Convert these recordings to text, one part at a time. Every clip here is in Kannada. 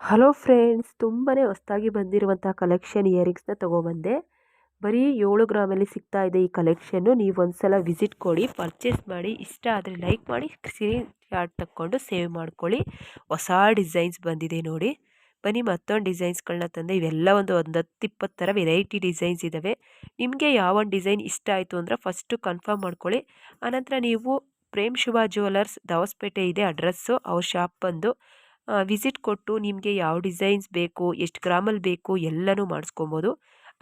ಹಲೋ ಫ್ರೆಂಡ್ಸ್ ತುಂಬಾ ಹೊಸ್ದಾಗಿ ಬಂದಿರುವಂಥ ಕಲೆಕ್ಷನ್ ಇಯರಿಂಗ್ಸ್ನ ತೊಗೊಬಂದೆ. ಬರೀ ಏಳು ಗ್ರಾಮಲ್ಲಿ ಸಿಗ್ತಾ ಇದೆ ಈ ಕಲೆಕ್ಷನ್ನು ನೀವು ಒಂದ್ಸಲ ವಿಸಿಟ್ ಕೊಡಿ ಪರ್ಚೇಸ್ ಮಾಡಿ, ಇಷ್ಟ ಆದರೆ ಲೈಕ್ ಮಾಡಿ ಸ್ಕ್ರೀನ್ ಶಾಟ್ ತಕ್ಕೊಂಡು ಸೇವ್ ಮಾಡ್ಕೊಳ್ಳಿ. ಹೊಸ ಡಿಸೈನ್ಸ್ ಬಂದಿದೆ ನೋಡಿ. ಬನ್ನಿ, ಮತ್ತೊಂದು ಡಿಸೈನ್ಸ್ಗಳನ್ನ ತಂದೆ. ಇವೆಲ್ಲ ಒಂದು ಒಂದು ಹತ್ತು ಇಪ್ಪತ್ತು ಥರ ವೆರೈಟಿ ಡಿಸೈನ್ಸ್ ಇದ್ದಾವೆ ನಿಮಗೆ ಯಾವ ಒಂದು ಡಿಸೈನ್ ಇಷ್ಟ ಆಯಿತು ಅಂದರೆ ಫಸ್ಟು ಕನ್ಫರ್ಮ್ ಮಾಡ್ಕೊಳ್ಳಿ. ಆನಂತರ ನೀವು ಪ್ರೇಮ್ ಶುಭ ಜ್ಯುವೆಲರ್ಸ್ ದವಸ್ಪೇಟೆ ಇದೆ ಅಡ್ರೆಸ್ಸು ಅವ್ರ ಶಾಪ್ ಬಂದು ವಿಸಿಟ್ ಕೊಟ್ಟು ನಿಮಗೆ ಯಾವ ಡಿಸೈನ್ಸ್ ಬೇಕು, ಎಷ್ಟು ಗ್ರಾಮಲ್ಲಿ ಬೇಕು ಎಲ್ಲನೂ ಮಾಡಿಸ್ಕೊಬೋದು.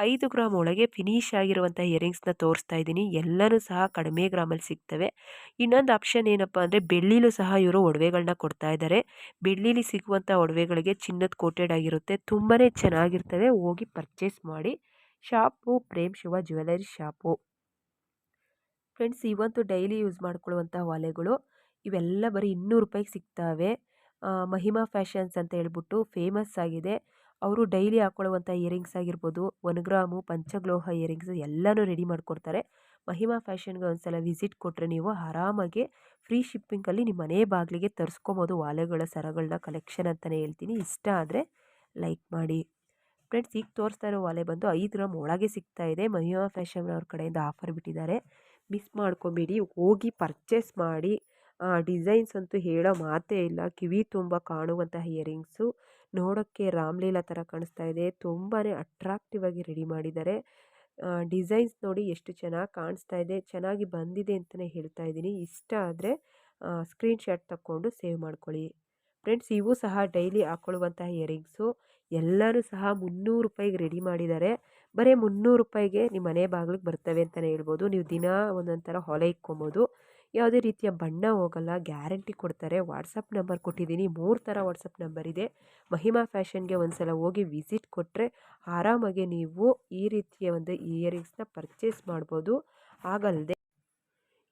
ಐದು ಗ್ರಾಮ್ ಒಳಗೆ ಫಿನಿಶ್ ಆಗಿರುವಂಥ ಇಯರಿಂಗ್ಸ್ನ ತೋರಿಸ್ತಾ ಇದ್ದೀನಿ. ಎಲ್ಲನೂ ಸಹ ಕಡಿಮೆ ಗ್ರಾಮಲ್ಲಿ ಸಿಗ್ತವೆ. ಇನ್ನೊಂದು ಆಪ್ಷನ್ ಏನಪ್ಪ ಅಂದರೆ ಬೆಳ್ಳಿಲೂ ಸಹ ಇವರು ಒಡವೆಗಳನ್ನ ಕೊಡ್ತಾ ಇದ್ದಾರೆ ಬೆಳ್ಳಿಲಿ ಸಿಗುವಂಥ ಒಡವೆಗಳಿಗೆ ಚಿನ್ನದ ಕೋಟೆಡ್ ಆಗಿರುತ್ತೆ. ತುಂಬಾ ಚೆನ್ನಾಗಿರ್ತವೆ. ಹೋಗಿ ಪರ್ಚೇಸ್ ಮಾಡಿ. Shop, Prem Shiva jewellery shop. Friends, ಇವಂತೂ daily use ಮಾಡ್ಕೊಳ್ಳುವಂಥ ಒಲೆಗಳು ಇವೆಲ್ಲ ಬರೀ ಇನ್ನೂರು ರೂಪಾಯಿಗೆ ಸಿಗ್ತವೆ. ಮಹಿಮಾ ಫ್ಯಾಷನ್ಸ್ ಅಂತ ಹೇಳ್ಬಿಟ್ಟು ಫೇಮಸ್ ಆಗಿದೆ. ಅವರು ಡೈಲಿ ಹಾಕ್ಕೊಳ್ಳುವಂಥ ಇಯರಿಂಗ್ಸ್ ಆಗಿರ್ಬೋದು ಒನ್ ಗ್ರಾಮು ಪಂಚಗ್ಲೋಹ ಇಯರಿಂಗ್ಸ್ ಎಲ್ಲನೂ ರೆಡಿ ಮಾಡಿಕೊಡ್ತಾರೆ. ಮಹಿಮಾ ಫ್ಯಾಷನ್ಗೆ ಒಂದ್ಸಲ ವಿಸಿಟ್ ಕೊಟ್ಟರೆ ನೀವು ಆರಾಮಾಗಿ ಫ್ರೀ ಶಿಪ್ಪಿಂಗಲ್ಲಿ ನಿಮ್ಮ ಮನೆ ಬಾಗಿಲಿಗೆ ತರಿಸ್ಕೊಬೋದು, ವಾಲೆಗಳ ಸರಗಳನ್ನ ಕಲೆಕ್ಷನ್ ಅಂತಲೇ ಹೇಳ್ತೀನಿ. ಇಷ್ಟ ಆದರೆ ಲೈಕ್ ಮಾಡಿ. ಫ್ರೆಂಡ್ಸ್, ಈಗ ತೋರಿಸ್ತಾ ಇರೋ ವಾಲೆ ಬಂದು ಐದು ಗ್ರಾಮ್ ಒಳಗೆ ಸಿಗ್ತಾ ಇದೆ. ಮಹಿಮಾ ಫ್ಯಾಷನ್ ಅವ್ರ ಕಡೆಯಿಂದ ಆಫರ್ ಬಿಟ್ಟಿದ್ದಾರೆ. ಮಿಸ್ ಮಾಡ್ಕೊಬೇಡಿ, ಹೋಗಿ ಪರ್ಚೇಸ್ ಮಾಡಿ. ಡಿಸೈನ್ಸ್ ಅಂತೂ ಹೇಳೋ ಮಾತೇ ಇಲ್ಲ. ಕಿವಿ ತುಂಬ ಕಾಣುವಂತಹ ಇಯರಿಂಗ್ಸು. ನೋಡೋಕ್ಕೆ ರಾಮ್ಲೀಲಾ ಥರ ಕಾಣಿಸ್ತಾ ಇದೆ. ತುಂಬಾ ಅಟ್ರಾಕ್ಟಿವ್ ಆಗಿ ರೆಡಿ ಮಾಡಿದ್ದಾರೆ. ಡಿಸೈನ್ಸ್ ನೋಡಿ ಎಷ್ಟು ಚೆನ್ನಾಗಿ ಕಾಣಿಸ್ತಾ ಇದೆ. ಚೆನ್ನಾಗಿ ಬಂದಿದೆ ಅಂತಲೇ ಹೇಳ್ತಾ ಇದ್ದೀನಿ. ಇಷ್ಟ ಆದರೆ ಸ್ಕ್ರೀನ್ಶಾಟ್ ತಗೊಂಡು ಸೇವ್ ಮಾಡ್ಕೊಳ್ಳಿ. ಫ್ರೆಂಡ್ಸ್, ಇವು ಸಹ ಡೈಲಿ ಹಾಕ್ಕೊಳ್ಳುವಂತಹ ಇಯರಿಂಗ್ಸು. ಎಲ್ಲರೂ ಸಹ ಮುನ್ನೂರು ರೂಪಾಯಿಗೆ ರೆಡಿ ಮಾಡಿದ್ದಾರೆ. ಬರೀ ಮುನ್ನೂರು ರೂಪಾಯಿಗೆ ನಿಮ್ಮ ಮನೆ ಬಾಗಿಲಿಗೆ ಬರ್ತವೆ ಅಂತಲೇ ಹೇಳ್ಬೋದು. ನೀವು ದಿನ ಒಂದೊಂದು ಥರ ಹೊಲೆ ಇಕ್ಕೊಬೋದು ಯಾವುದೇ ರೀತಿಯ ಬಣ್ಣ ಹೋಗಲ್ಲ. ಗ್ಯಾರಂಟಿ ಕೊಡ್ತಾರೆ. ವಾಟ್ಸಪ್ ನಂಬರ್ ಕೊಟ್ಟಿದ್ದೀನಿ. ಮೂರು ಥರ ವಾಟ್ಸಪ್ ನಂಬರ್ ಇದೆ. ಮಹಿಮಾ ಫ್ಯಾಷನ್ಗೆ ಒಂದು ಸಲ ಹೋಗಿ ವಿಸಿಟ್ ಕೊಟ್ಟರೆ ಆರಾಮಾಗಿ ನೀವು ಈ ರೀತಿಯ ಒಂದು ಇಯರಿಂಗ್ಸ್ನ ಪರ್ಚೇಸ್ ಮಾಡ್ಬೋದು. ಆಗಲ್ಲದೆ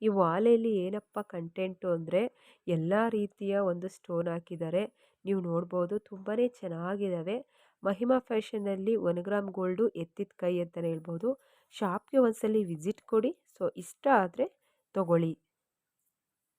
ಈ ವಾಲೆಯಲ್ಲಿ ಏನಪ್ಪ ಕಂಟೆಂಟು ಅಂದರೆ ಎಲ್ಲ ರೀತಿಯ ಒಂದು ಸ್ಟೋನ್ ಹಾಕಿದ್ದಾರೆ. ನೀವು ನೋಡ್ಬೋದು ತುಂಬಾ ಚೆನ್ನಾಗಿದ್ದಾವೆ. ಮಹಿಮಾ ಫ್ಯಾಷನಲ್ಲಿ ಒನ್ ಗ್ರಾಮ್ ಗೋಲ್ಡು ಎತ್ತಿದ ಕೈ ಅಂತಲೇ ಹೇಳ್ಬೋದು. ಶಾಪ್ಗೆ ಒಂದ್ಸಲಿ ವಿಸಿಟ್ ಕೊಡಿ. ಸೊ ಇಷ್ಟ ಆದರೆ ತೊಗೊಳ್ಳಿ.